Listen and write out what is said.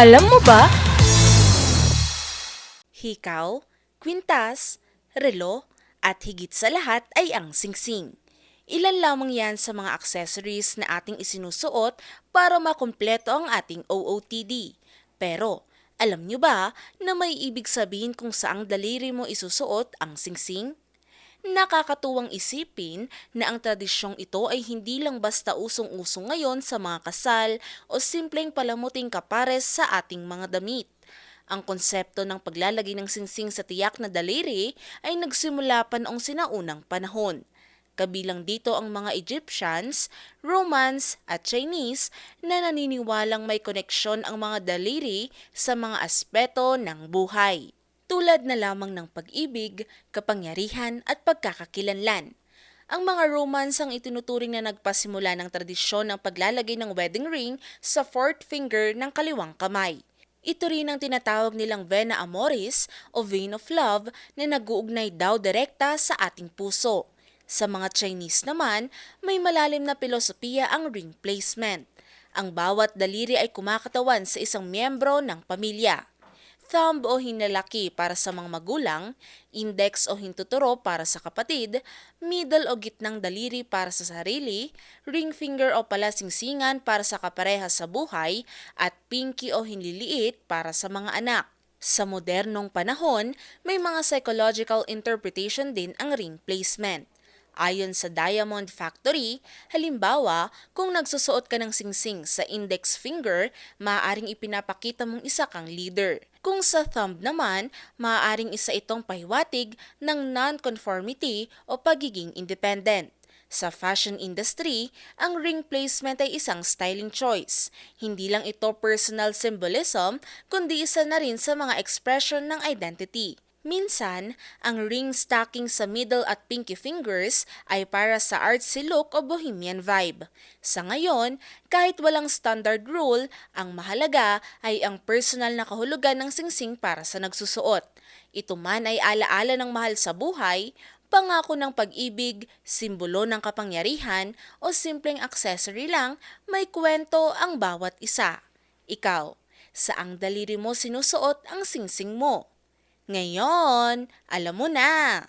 Alam mo ba? hikaw, kwintas, relo, at higit sa lahat ay ang singsing. Ilan lamang yan sa mga accessories na ating isinusuot para makumpleto ang ating OOTD. Pero, alam nyo ba na may ibig sabihin kung saang daliri mo isusuot ang singsing? Nakakatuwang isipin na ang tradisyong ito ay hindi lang basta usong-usong ngayon sa mga kasal o simpleng palamuting kapares sa ating mga damit. Ang konsepto ng paglalagay ng singsing sa tiyak na daliri ay nagsimula pa noong sinaunang panahon. Kabilang dito ang mga Egyptians, Romans at Chinese na naniniwalang may koneksyon ang mga daliri sa mga aspeto ng buhay. Tulad na lamang ng pag-ibig, kapangyarihan at pagkakakilanlan. Ang mga Romans ang itinuturing na nagpasimula ng tradisyon ng paglalagay ng wedding ring sa fourth finger ng kaliwang kamay. Ito rin ang tinatawag nilang vena amoris o vein of love na nag-uugnay daw direkta sa ating puso. Sa mga Chinese naman, may malalim na pilosopiya ang ring placement. Ang bawat daliri ay kumakatawan sa isang miyembro ng pamilya thumb o hinalaki para sa mga magulang, index o hintuturo para sa kapatid, middle o gitnang daliri para sa sarili, ring finger o palasingsingan para sa kapareha sa buhay, at pinky o hinliliit para sa mga anak. Sa modernong panahon, may mga psychological interpretation din ang ring placement. Ayon sa Diamond Factory, halimbawa, kung nagsusuot ka ng singsing sa index finger, maaaring ipinapakita mong isa kang leader. Kung sa thumb naman, maaaring isa itong pahiwatig ng non-conformity o pagiging independent. Sa fashion industry, ang ring placement ay isang styling choice. Hindi lang ito personal symbolism, kundi isa na rin sa mga expression ng identity. Minsan, ang ring stacking sa middle at pinky fingers ay para sa artsy look o bohemian vibe. Sa ngayon, kahit walang standard rule, ang mahalaga ay ang personal na kahulugan ng singsing para sa nagsusuot. Ito man ay alaala ng mahal sa buhay, pangako ng pag-ibig, simbolo ng kapangyarihan, o simpleng accessory lang, may kwento ang bawat isa. Ikaw, saang daliri mo sinusuot ang singsing mo? Ngayon, alam mo na!